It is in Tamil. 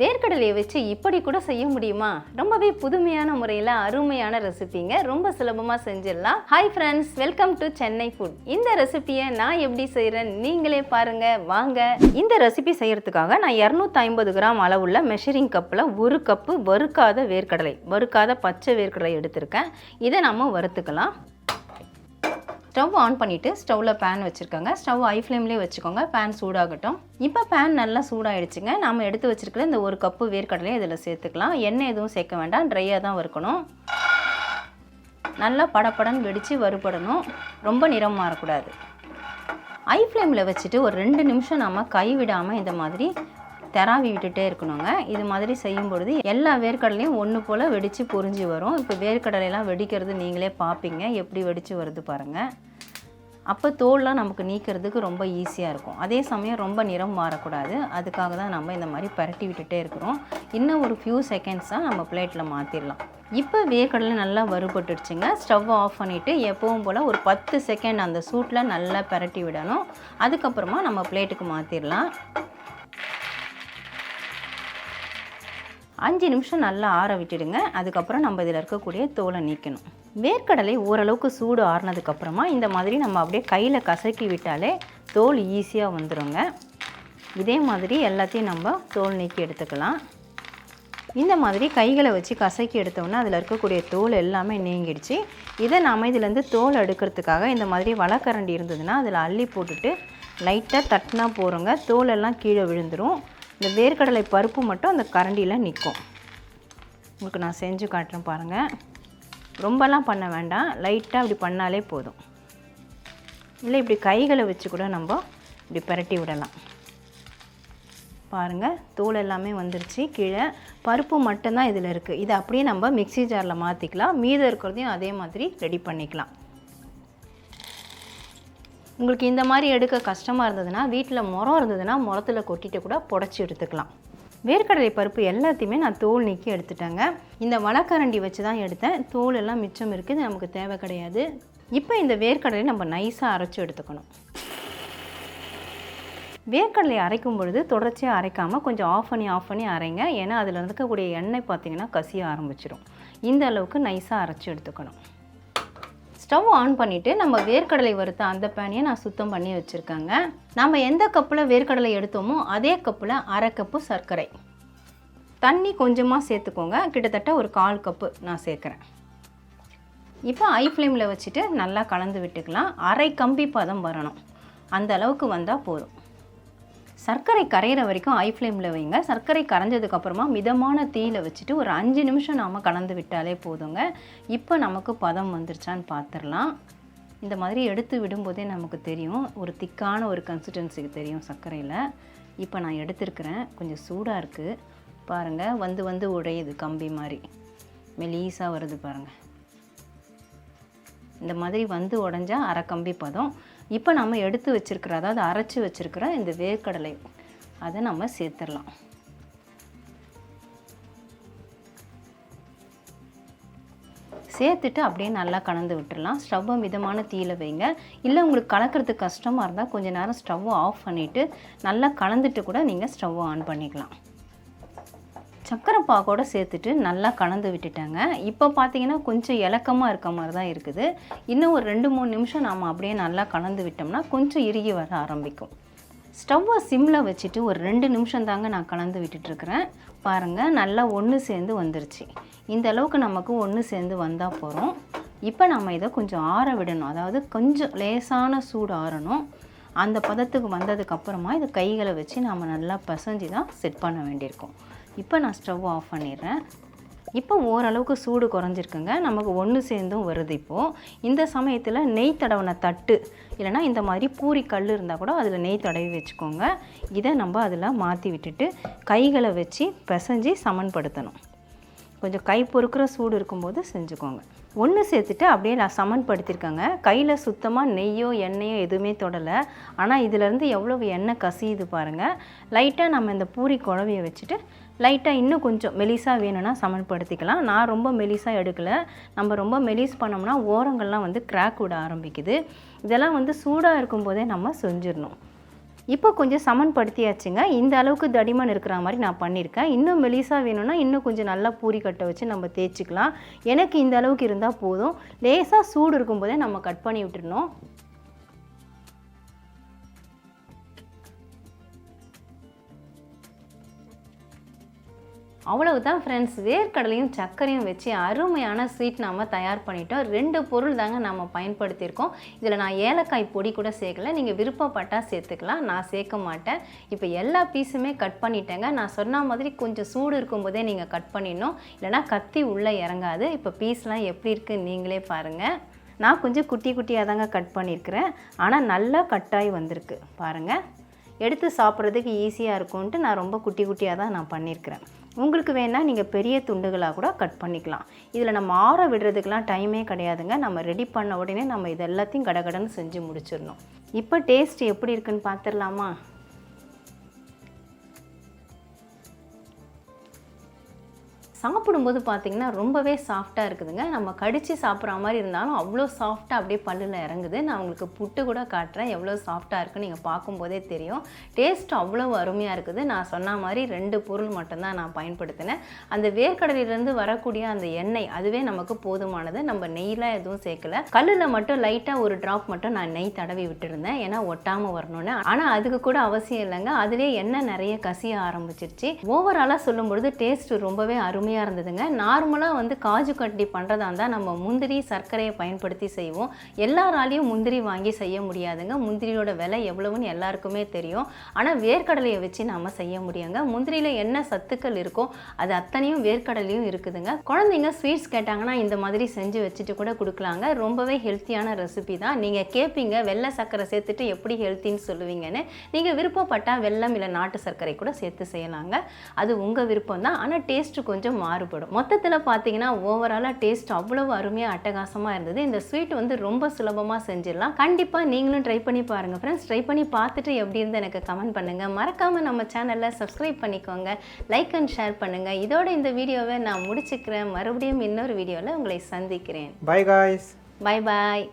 வேர்க்கடலையை வச்சு இப்படி கூட செய்ய முடியுமா? ரொம்பவே புதுமையான முறையில் அருமையான ரெசிபிங்க ரொம்ப சுலபமாக செஞ்சிடலாம். Hi friends welcome to Chennai food இந்த ரெசிபியை நான் எப்படி செய்கிறேன் நீங்களே பாருங்க. வாங்க. இந்த ரெசிபி செய்யறதுக்காக நான் இரநூத்தி ஐம்பது கிராம் அளவுள்ள மெஷரிங் கப்பில் ஒரு கப்பு வறுக்காத வேர்க்கடலை வறுக்காத பச்சை வேர்க்கடலை எடுத்திருக்கேன். இதை நம்ம வறுத்துக்கலாம். ஸ்டவ் ஆன் பண்ணிவிட்டு ஸ்டவ்வில் பேன் வச்சுருக்கோங்க. ஸ்டவ் ஐ ஃப்ளேம்லேயே வச்சுக்கோங்க. பேன் சூடாகட்டும். இப்போ பேன் நல்லா சூடாயிடுச்சுங்க. நாம் எடுத்து வச்சுருக்கிற இந்த ஒரு கப்பு வேர்க்கடலையும் இதில் சேர்த்துக்கலாம். எண்ணெய் எதுவும் சேர்க்க வேண்டாம். ட்ரையாக தான் வறுக்கணும். நல்லா படப்படன்னு வெடித்து வறுபடணும். ரொம்ப நிறம் மாறக்கூடாது. ஐ ஃப்ளேமில் வச்சுட்டு ஒரு ரெண்டு நிமிஷம் நம்ம கைவிடாமல் இந்த மாதிரி தெராவி விட்டுட்டே இருக்கணுங்க. இது மாதிரி செய்யும் பொழுது எல்லா வேர்க்கடலையும் ஒன்று போல் வெடித்து பொறிஞ்சு வரும். இப்போ வேர்க்கடலையெல்லாம் வெடிக்கிறது நீங்களே பார்ப்பீங்க எப்படி வெடித்து வருது பாருங்கள் அப்போ தோல்லாம் நமக்கு நீக்கிறதுக்கு ரொம்ப ஈஸியாக இருக்கும். அதே சமயம் ரொம்ப நிறம் மாறக்கூடாது. அதுக்காக தான் நம்ம இந்த மாதிரி பரட்டி விட்டுட்டே இருக்கிறோம். இன்னும் ஒரு ஃபியூ செகண்ட்ஸ் தான் நம்ம பிளேட்டில் மாற்றிடலாம் இப்போ வேர்க்கடலை நல்லா வறுபட்டுடுச்சுங்க. ஸ்டவ் ஆஃப் பண்ணிவிட்டு எப்பவும் போல் ஒரு பத்து செகண்ட் அந்த சூட்டில் நல்லா பரட்டி விடணும். அதுக்கப்புறமா நம்ம பிளேட்டுக்கு மாற்றிடலாம் அஞ்சு நிமிஷம் நல்லா ஆற விட்டுடுங்க. அதுக்கப்புறம் நம்ம இதில் இருக்கக்கூடிய தோலை நீக்கணும். வேர்க்கடலை ஓரளவுக்கு சூடு ஆறுனதுக்கப்புறமா இந்த மாதிரி நம்ம அப்படியே கையில் கசக்கி விட்டாலே தோல் ஈஸியாக வந்துடுங்க இதே மாதிரி எல்லாத்தையும் நம்ம தோல் நீக்கி எடுத்துக்கலாம். இந்த மாதிரி கைகளை வச்சு கசக்கி எடுத்தோம்னா அதில் இருக்கக்கூடிய தோல் எல்லாமே நீங்கிடுச்சு. இதை நாம் இதுலேருந்து தோல் எடுக்கிறதுக்காக இந்த மாதிரி வளக்கரண்டி இருந்ததுன்னா அதில் அள்ளி போட்டுட்டு லைட்டாக தட்டினா போகிறோங்க தோல் எல்லாம் கீழே விழுந்துடும் இந்த வேர்க்கடலை பருப்பு மட்டும் அந்த கரண்டியில் நிற்கும் உங்களுக்கு நான் செஞ்சு காட்டுறேன் பாருங்கள் ரொம்பலாம் பண்ண வேண்டாம். லைட்டாக இப்படி பண்ணாலே போதும். இல்லை இப்படி கைகளை வச்சு கூட நம்ம இப்படி பரட்டி விடலாம். பாருங்கள் தோல் எல்லாமே வந்துருச்சு. கீழே பருப்பு மட்டும்தான் இதில் இருக்குது இதை அப்படியே நம்ம மிக்ஸி ஜாரில் மாற்றிக்கலாம் மீதம் இருக்கிறதையும் அதே மாதிரி ரெடி பண்ணிக்கலாம். உங்களுக்கு இந்த மாதிரி எடுக்க கஷ்டமாக இருந்ததுன்னா வீட்டில் முறம் இருந்ததுன்னா முறத்தில் கொட்டிட்டு கூட புடச்சி எடுத்துக்கலாம். வேர்க்கடலை பருப்பு எல்லாத்தையுமே நான் தோல் நீக்கி எடுத்துட்டேங்க. இந்த வளக்கரண்டி வச்சு தான் எடுத்தேன். தோல் எல்லாம் மிச்சம் இருக்குது நமக்கு தேவை கிடையாது. இப்போ இந்த வேர்க்கடலை நம்ம நைஸாக அரைச்சி எடுத்துக்கணும். வேர்க்கடலை அரைக்கும் பொழுது தொடர்ச்சியாக அரைக்காமல் கொஞ்சம் ஆஃப் பண்ணி ஆஃப் பண்ணி அரைங்க. ஏன்னா அதில் இருக்கக்கூடிய எண்ணெய் பார்த்தீங்கன்னா கசிய ஆரம்பிச்சிடும் இந்த அளவுக்கு நைஸாக அரைச்சி எடுத்துக்கணும். ஸ்டவ் ஆன் பண்ணிவிட்டு நம்ம வேர்க்கடலை வறுத்த அந்த பேனையை நான் சுத்தம் பண்ணி வச்சுருக்கேங்க. நம்ம எந்த கப்பில் வேர்க்கடலை எடுத்தோமோ அதே கப்பில் அரை கப்பு சர்க்கரை. தண்ணி கொஞ்சமாக சேர்த்துக்கோங்க. கிட்டத்தட்ட ஒரு கால் கப்பு நான் சேர்க்குறேன். இப்போ ஐ ஃப்ளேமில் வச்சுட்டு நல்லா கலந்து விட்டுக்கலாம். அரை கம்பி பதம் வரணும். அந்த அளவுக்கு வந்தால் போதும். சர்க்கரை கரையிற வரைக்கும் ஐ ஃப்ளேமில் வைங்க. சர்க்கரை கரைஞ்சதுக்கப்புறமா மிதமான தீயில் வச்சுட்டு ஒரு அஞ்சு நிமிஷம் நாம் கலந்து விட்டாலே போதுங்க. இப்போ நமக்கு பதம் வந்துருச்சான்னு பார்த்துடலாம் இந்த மாதிரி எடுத்து விடும்போதே நமக்கு தெரியும். ஒரு திக்கான ஒரு கன்சிஸ்டன்சிக்கு தெரியும் சர்க்கரையில். இப்போ நான் எடுத்துருக்குறேன். கொஞ்சம் சூடாக இருக்குது பாருங்கள் வந்து வந்து உடையுது கம்பி மாதிரி. மெலீஸாக வருது பாருங்கள் இந்த மாதிரி வந்து உடஞ்சா அரை கம்பி பதம். இப்போ நம்ம எடுத்து வச்சிருக்கிற அதாவது அரைச்சி வச்சுருக்கிற இந்த வேர்க்கடலை அதை நம்ம சேர்த்துடலாம். சேர்த்துட்டு அப்படியே நல்லா கலந்து விட்டுடலாம். ஸ்டவ்வை மிதமான தீயில் வைங்க. இல்லை உங்களுக்கு கலக்கிறதுக்கு கஷ்டமாக இருந்தால் கொஞ்ச நேரம் ஸ்டவ்வை ஆஃப் பண்ணிவிட்டு நல்லா கலந்துட்டு கூட நீங்கள் ஸ்டவ்வை ஆன் பண்ணிக்கலாம். சக்கரை பாகோட சேர்த்துட்டு நல்லா கலந்து விட்டுட்டாங்க. இப்போ பார்த்தீங்கன்னா கொஞ்சம் இலக்கமாக இருக்க மாதிரி தான் இருக்குது. இன்னும் ஒரு ரெண்டு மூணு நிமிஷம் நாம் அப்படியே நல்லா கலந்து விட்டோம்னா கொஞ்சம் இறுகி வர ஆரம்பிக்கும். ஸ்டவ்வை சிம்மில் வச்சுட்டு ஒரு ரெண்டு நிமிஷம் தாங்க நான் கலந்து விட்டுட்ருக்குறேன் பாருங்கள் நல்லா ஒன்று சேர்ந்து வந்துருச்சு. இந்த அளவுக்கு நமக்கு ஒன்று சேர்ந்து வந்தால் போகிறோம் இப்போ நம்ம இதை கொஞ்சம் ஆற விடணும். அதாவது கொஞ்சம் லேசான சூடு ஆறணும். அந்த பதத்துக்கு வந்ததுக்கப்புறமா இதை கைகளை வச்சு நாம் நல்லா பிசைஞ்சு தான் செட் பண்ண வேண்டியிருக்கும். இப்போ நான் ஸ்டவ் ஆஃப் பண்ணிடுறேன். இப்போ ஓரளவுக்கு சூடு குறைஞ்சிருக்குங்க. நமக்கு ஒன்று சேர்ந்தும் வருது இப்போது இந்த சமயத்தில் நெய் தடவின தட்டு இல்லைனா இந்த மாதிரி பூரி கல் இருந்தால் கூட அதில் நெய் தடவி வச்சுக்கோங்க. இதை நம்ம அதில் மாற்றி விட்டுட்டு கைகளை வச்சு பிசைஞ்சு சமன்படுத்தணும். கொஞ்சம் கை பொறுக்கிற சூடு இருக்கும்போது செஞ்சுக்கோங்க. ஒன்று சேர்த்துட்டு அப்படியே நான் சமன்படுத்தியிருக்கேங்க கையில் சுத்தமாக நெய்யோ எண்ணெயோ எதுவுமே தொடலை. ஆனால் இதிலேருந்து எவ்வளவு எண்ணெய் கசியுது பாருங்கள் லைட்டாக நம்ம இந்த பூரி குழவையை வச்சுட்டு லைட்டாக இன்னும் கொஞ்சம் மெலிசாக வேணும்னா சமன்படுத்திக்கலாம். நான் ரொம்ப மெலிசாக எடுக்கலை. நம்ம ரொம்ப மெலிஸ் பண்ணோம்னா ஓரங்கள்லாம் வந்து கிராக் விட ஆரம்பிக்குது. இதெல்லாம் வந்து சூடாக இருக்கும்போதே நம்ம செஞ்சிடணும். இப்போ கொஞ்சம் சமன்படுத்தியாச்சுங்க. இந்த அளவுக்கு தடிமன் இருக்கிற மாதிரி நான் பண்ணியிருக்கேன். இன்னும் மெலிசாக வேணும்னா இன்னும் கொஞ்சம் நல்லா பூரி கட்டை வச்சு நம்ம தேய்ச்சிக்கலாம். எனக்கு இந்த அளவுக்கு இருந்தால் போதும். லேசாக சூடு இருக்கும்போதே நம்ம கட் பண்ணி விட்டுறணும் அவ்வளவுதான் ஃப்ரெண்ட்ஸ் வேர்க்கடலையும் சர்க்கரையும் வச்சு அருமையான ஸ்வீட் நாம் தயார் பண்ணிட்டோம். ரெண்டு பொருள் தாங்க நம்ம பயன்படுத்தியிருக்கோம். இதில் நான் ஏலக்காய் பொடி கூட சேர்க்கல. நீங்கள் விருப்பப்பட்டால் சேர்த்துக்கலாம். நான் சேர்க்க மாட்டேன். இப்போ எல்லா பீஸுமே கட் பண்ணிட்டேங்க. நான் சொன்ன மாதிரி கொஞ்சம் சூடு இருக்கும்போதே நீங்கள் கட் பண்ணிடணும். இல்லைனா கத்தி உள்ளே இறங்காது. இப்போ பீஸ்லாம் எப்படி இருக்குன்னு நீங்களே பாருங்கள் நான் கொஞ்சம் குட்டி குட்டியாக தாங்க கட் பண்ணியிருக்கிறேன். ஆனால் நல்லா கட்டாகி வந்திருக்கு. பாருங்கள் எடுத்து சாப்பிட்றதுக்கு ஈஸியாக இருக்கும்ன்ட்டு நான் ரொம்ப குட்டி குட்டியாக தான் நான் பண்ணியிருக்கிறேன். உங்களுக்கு வேணால் நீங்கள் பெரிய துண்டுகளாக கூட கட் பண்ணிக்கலாம். இதில் நம்ம ஆற விடுறதுக்கெலாம் டைமே கிடையாதுங்க. நம்ம ரெடி பண்ண உடனே நம்ம இது எல்லாத்தையும் கடகடன்னு செஞ்சு முடிச்சிடணும். இப்போ டேஸ்ட் எப்படி இருக்குன்னு பார்த்துடலாமா சாப்பிடும்போது பார்த்திங்கன்னா ரொம்பவே சாஃப்டாக இருக்குதுங்க. நம்ம கடித்து சாப்பிட்ற மாதிரி இருந்தாலும் அவ்வளோ சாஃப்டாக அப்படியே பல்லில் இறங்குது. நான் உங்களுக்கு புட்டு கூட காட்டுறேன். எவ்வளோ சாஃப்டாக இருக்குன்னு நீங்கள் பார்க்கும்போதே தெரியும். டேஸ்ட் அவ்வளோ அருமையாக இருக்குது. நான் சொன்ன மாதிரி ரெண்டு பொருள் மட்டும்தான் நான் பயன்படுத்தினேன். அந்த வேர்க்கடலிலேருந்து வரக்கூடிய அந்த எண்ணெய் அதுவே நமக்கு போதுமானது. நம்ம நெய்லாம் எதுவும் சேர்க்கல. கல்லில் மட்டும் லைட்டாக ஒரு ட்ராப் மட்டும் நான் நெய் தடவி விட்டுருந்தேன். ஏன்னா ஒட்டாமல் வரணும்னு. ஆனால் அதுக்கு கூட அவசியம் இல்லைங்க. அதுவே எண்ணெய் நிறைய கசிய ஆரம்பிச்சிருச்சு. ஓவராலாக சொல்லும்பொழுது டேஸ்ட் ரொம்பவே அருமையாக அருமையாக இருந்ததுங்க. நார்மலாக வந்து காஜு கட்டி பண்ணுறதா இருந்தால் நம்ம முந்திரி சர்க்கரையை பயன்படுத்தி செய்வோம். எல்லாராலையும் முந்திரி வாங்கி செய்ய முடியாதுங்க. முந்திரியோட விலை எவ்வளவுன்னு எல்லாருக்குமே தெரியும். ஆனால் வேர்க்கடலையை வச்சு நம்ம செய்ய முடியுங்க. முந்திரியில் என்ன சத்துக்கள் இருக்கோ அது அத்தனையும் வேர்க்கடலையும் இருக்குதுங்க. குழந்தைங்க ஸ்வீட்ஸ் கேட்டாங்கன்னா இந்த மாதிரி செஞ்சு வச்சுட்டு கூட கொடுக்கலாங்க. ரொம்பவே ஹெல்த்தியான ரெசிபி தான். நீங்கள் கேட்பீங்க வெள்ளை சர்க்கரை சேர்த்துட்டு எப்படி ஹெல்த்தின்னு சொல்லுவீங்கன்னு. நீங்கள் விருப்பப்பட்டால் வெள்ளம் இல்லை நாட்டு சர்க்கரை கூட சேர்த்து செய்யலாங்க. அது உங்கள் விருப்பம் தான் ஆனால் டேஸ்ட்டு கொஞ்சம் மாறுபடும். மொத்தத்தில் பார்த்தீங்கன்னா ஓவராலாக டேஸ்ட் அவ்வளவு அருமையாக அட்டகாசமாக இருந்தது. இந்த ஸ்வீட் வந்து ரொம்ப சுலபமாக செஞ்சிடலாம். கண்டிப்பாக நீங்களும் ட்ரை பண்ணி பாருங்கள் ஃப்ரெண்ட்ஸ் ட்ரை பண்ணி பார்த்துட்டு எப்படி இருந்து எனக்கு கமெண்ட் பண்ணுங்கள் மறக்காமல் நம்ம சேனலில் சப்ஸ்கிரைப் பண்ணிக்கோங்க. லைக் அண்ட் ஷேர் பண்ணுங்கள் இதோட இந்த வீடியோவை நான் முடிச்சுக்கிறேன். மறுபடியும் இன்னொரு வீடியோவில் உங்களை சந்திக்கிறேன். Bye guys. Bye bye